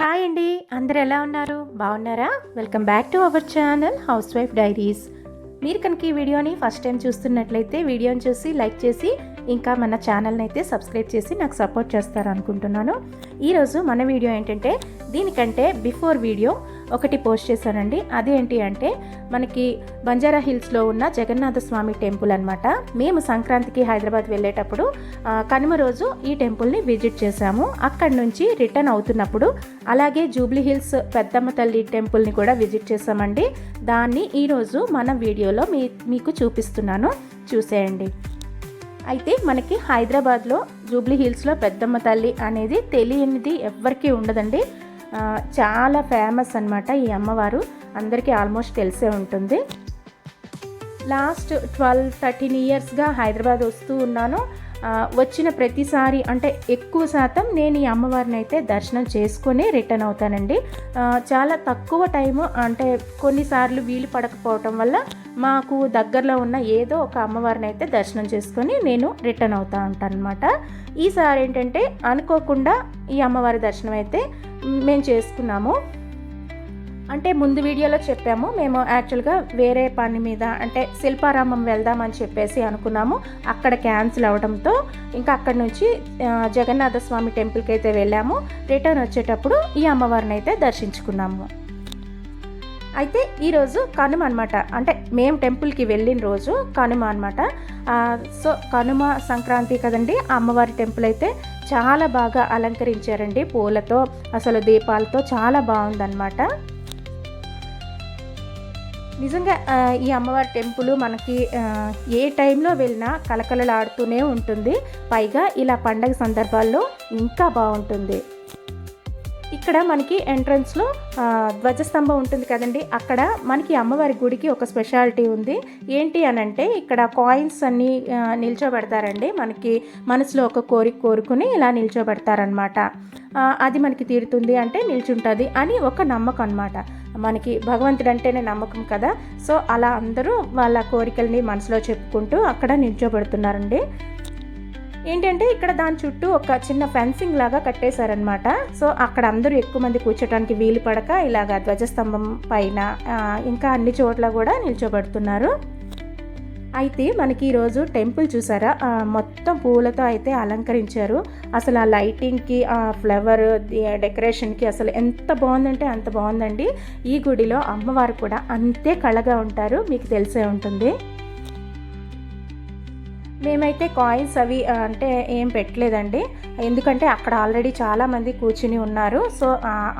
Hi అండి అందరు ఎలా ఉన్నారు? బాగున్నారా? Welcome back to our channel housewife diaries మీరు కనుక ఈ వీడియోని ఫస్ట్ టైం చూస్తున్నట్లయితే వీడియోని చూసి లైక్ చేసి ఇంకా మన ఛానల్ని అయితే సబ్స్క్రైబ్ చేసి నాకు సపోర్ట్ చేస్తారనుకుంటున్నాను. ఈరోజు మన వీడియో ఏంటంటే దీనికంటే బిఫోర్ వీడియో ఒకటి పోస్ట్ చేశానండి. అదేంటి అంటే మనకి బంజారా హిల్స్లో ఉన్న జగన్నాథ స్వామి టెంపుల్ అనమాట మేము సంక్రాంతికి హైదరాబాద్ వెళ్ళేటప్పుడు కనుమ రోజు ఈ టెంపుల్ని విజిట్ చేశాము. అక్కడి నుంచి రిటర్న్ అవుతున్నప్పుడు అలాగే జూబ్లీ హిల్స్ పెద్దమ్మ తల్లి టెంపుల్ని కూడా విజిట్ చేసామండి దాన్ని ఈరోజు మన వీడియోలో మీ మీకు చూపిస్తున్నాను. చూసేయండి. అయితే మనకి హైదరాబాద్లో జూబ్లీ హిల్స్లో పెద్దమ్మ తల్లి అనేది తెలియనిది ఎవ్వరికీ ఉండదండి. చాలా ఫేమస్ అన్నమాట ఈ అమ్మవారు. అందరికీ ఆల్మోస్ట్ తెలిసే ఉంటుంది. లాస్ట్ ట్వెల్వ్ థర్టీన్ ఇయర్స్గా హైదరాబాద్ వస్తూ ఉన్నాను. వచ్చిన ప్రతిసారి అంటే ఎక్కువ శాతం నేను ఈ అమ్మవారిని అయితే దర్శనం చేసుకొని రిటర్న్ అవుతానండి. చాలా తక్కువ టైము అంటే కొన్నిసార్లు వీలు పడకపోవటం వల్ల మాకు దగ్గరలో ఉన్న ఏదో ఒక అమ్మవారిని అయితే దర్శనం చేసుకొని నేను రిటర్న్ అవుతా ఉంటాను అనమాట ఈసారి ఏంటంటే అనుకోకుండా ఈ అమ్మవారి దర్శనం అయితే మేము చేసుకున్నాము. అంటే ముందు వీడియోలో చెప్పాము మేము యాక్చువల్గా వేరే పని మీద అంటే శిల్పారామం వెళ్దామని చెప్పేసి అనుకున్నాము. అక్కడ క్యాన్సిల్ అవడంతో ఇంకా అక్కడ నుంచి జగన్నాథ స్వామి టెంపుల్కి అయితే వెళ్ళాము. రిటర్న్ వచ్చేటప్పుడు ఈ అమ్మవారిని అయితే దర్శించుకున్నాము. అయితే ఈరోజు కనుమ అనమాట అంటే మేము టెంపుల్కి వెళ్ళిన రోజు కనుమ అనమాట సో కనుమ సంక్రాంతి కదండి అమ్మవారి టెంపుల్ అయితే చాలా బాగా అలంకరించారండి. పూలతో అసలు దీపాలతో చాలా బాగుందన్నమాట. నిజంగా ఈ అమ్మవారి టెంపుల్ మనకి ఏ టైంలో వెళ్ళినా కలకలలాడుతూనే ఉంటుంది. పైగా ఇలా పండగ సందర్భాల్లో ఇంకా బాగుంటుంది. ఇక్కడ మనకి ఎంట్రన్స్లో ధ్వజస్తంభం ఉంటుంది కదండి. అక్కడ మనకి అమ్మవారి గుడికి ఒక స్పెషాలిటీ ఉంది. ఏంటి అని అంటే ఇక్కడ కాయిన్స్ అన్నీ నిల్చోబెడతారండి. మనకి మనసులో ఒక కోరిక కోరుకుని ఇలా నిల్చోబెడతారనమాట అది మనకి తీరుతుంది అంటే నిల్చుంటుంది అని ఒక నమ్మకం అనమాట మనకి భగవంతుడు అంటేనే నమ్మకం కదా. సో అలా అందరూ వాళ్ళ కోరికల్ని మనసులో చెప్పుకుంటూ అక్కడ నిల్చోబెడుతున్నారండి. ఏంటంటే ఇక్కడ దాని చుట్టూ ఒక చిన్న ఫెన్సింగ్ లాగా కట్టేశారనమాట సో అక్కడ అందరూ ఎక్కువ మంది కూర్చోటానికి వీలు పడక ఇలాగ ధ్వజస్తంభం పైన ఇంకా అన్ని చోట్ల కూడా నిల్చోబెడుతున్నారు. అయితే మనకి ఈరోజు టెంపుల్ చూసారా? మొత్తం పూలతో అయితే అలంకరించారు. అసలు ఆ లైటింగ్కి ఆ ఫ్లవర్ డెకరేషన్కి అసలు ఎంత బాగుందంటే అంత బాగుందండి. ఈ గుడిలో అమ్మవారు కూడా అంతే కళగా ఉంటారు. మీకు తెలిసే ఉంటుంది. మేమైతే కాయిన్స్ అవి అంటే ఏం పెట్టలేదండి. ఎందుకంటే అక్కడ ఆల్రెడీ చాలామంది కూర్చుని ఉన్నారు. సో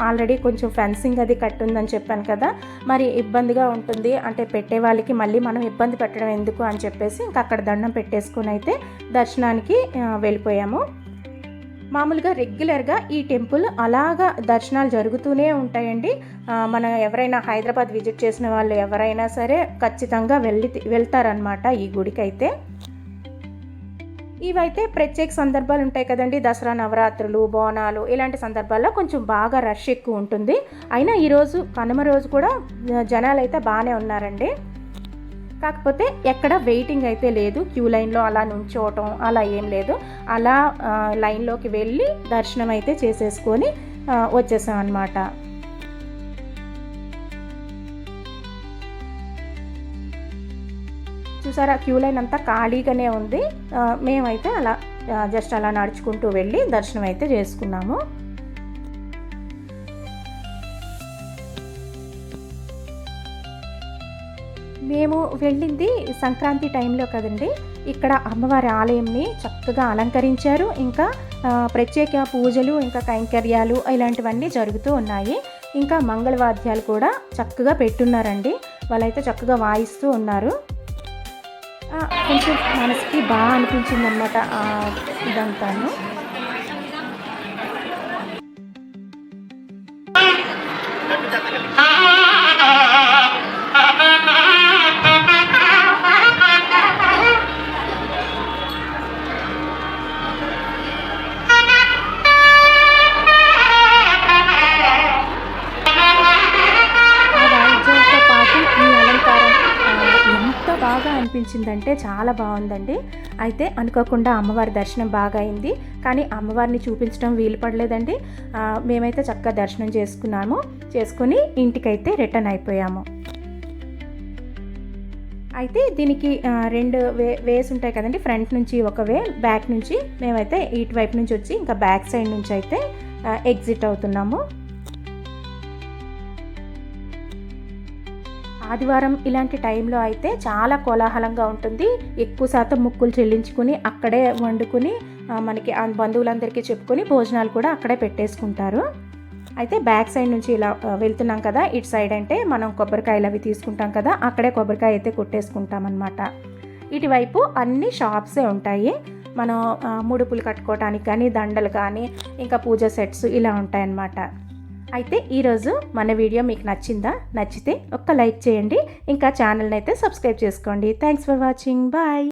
ఆల్రెడీ కొంచెం ఫెన్సింగ్ అది కట్టుందని చెప్పాను కదా. మరి ఇబ్బందిగా ఉంటుంది. అంటే పెట్టే వాళ్ళకి మళ్ళీ మనం ఇబ్బంది పెట్టడం ఎందుకు అని చెప్పేసి ఇంకా అక్కడ దండం పెట్టేసుకుని అయితే దర్శనానికి వెళ్ళిపోయాము. మామూలుగా రెగ్యులర్గా ఈ టెంపుల్ అలాగా దర్శనాలు జరుగుతూనే ఉంటాయండి. మన మనం ఎవరైనా హైదరాబాద్ విజిట్ చేసిన వాళ్ళు ఎవరైనా సరే ఖచ్చితంగా వెళ్ళి వెళ్తారనమాట ఈ గుడికి అయితే ఇవైతే ప్రత్యేక సందర్భాలు ఉంటాయి కదండి. దసరా నవరాత్రులు బోనాలు ఇలాంటి సందర్భాల్లో కొంచెం బాగా రష్ ఎక్కువ ఉంటుంది. అయినా ఈరోజు కనుమ రోజు కూడా జనాలు అయితే బాగానే ఉన్నారండి. కాకపోతే ఎక్కడ వెయిటింగ్ అయితే లేదు. క్యూ లైన్లో అలా నుంచోవటం అలా ఏం లేదు. అలా లైన్లోకి వెళ్ళి దర్శనం అయితే చేసేసుకొని వచ్చేసాం అనమాట చూసారా క్యూ లైన్ అంతా ఖాళీగానే ఉంది. మేమైతే అలా జస్ట్ అలా నడుచుకుంటూ వెళ్ళి దర్శనం అయితే చేసుకున్నాము. మేము వెళ్ళింది సంక్రాంతి టైంలో కదండి. ఇక్కడ అమ్మవారి ఆలయంని చక్కగా అలంకరించారు. ఇంకా ప్రత్యేక పూజలు ఇంకా కైంకర్యాలు ఇలాంటివన్నీ జరుగుతూ ఉన్నాయి. ఇంకా మంగళవాద్యాలు కూడా చక్కగా పెట్టున్నారండి. వాళ్ళైతే చక్కగా వాయిస్తూ ఉన్నారు. కొంచెం మనసుకి బాగా అనిపించింది అనమాట ఇదంతాను. ఆ అనిపించిందంటే చాలా బాగుందండి. అయితే అనుకోకుండా అమ్మవారి దర్శనం బాగా అయింది కానీ అమ్మవారిని చూపించడం వీలు పడలేదండి. మేమైతే చక్కగా దర్శనం చేసుకున్నాము. చేసుకుని ఇంటికైతే రిటర్న్ అయిపోయాము. అయితే దీనికి రెండు వే వేస్ ఉంటాయి కదండి. ఫ్రంట్ నుంచి ఒక వే బ్యాక్ నుంచి మేమైతే ఇటువైపు నుంచి వచ్చి ఇంకా బ్యాక్ సైడ్ నుంచి అయితే ఎగ్జిట్ అవుతున్నాము. ఆదివారం ఇలాంటి టైంలో అయితే చాలా కోలాహలంగా ఉంటుంది. ఎక్కువ శాతం ముక్కులు చెల్లించుకుని అక్కడే వండుకుని మనకి బంధువులందరికీ చెప్పుకొని భోజనాలు కూడా అక్కడే పెట్టేసుకుంటారు. అయితే బ్యాక్ సైడ్ నుంచి ఇలా వెళ్తున్నాం కదా ఇటు సైడ్ అంటే మనం కొబ్బరికాయలు అవి తీసుకుంటాం కదా అక్కడే కొబ్బరికాయ అయితే కొట్టేసుకుంటాం అనమాట ఇటువైపు అన్ని షాప్సే ఉంటాయి. మనం ముడుపులు కట్టుకోవటానికి కానీ దండలు కానీ ఇంకా పూజ సెట్స్ ఇలా ఉంటాయన్నమాట. అయితే ఈరోజు మన వీడియో మీకు నచ్చిందా? నచ్చితే ఒక్క లైక్ చేయండి. ఇంకా ఛానల్ని అయితే సబ్స్క్రైబ్ చేసుకోండి. Thanks for watching bye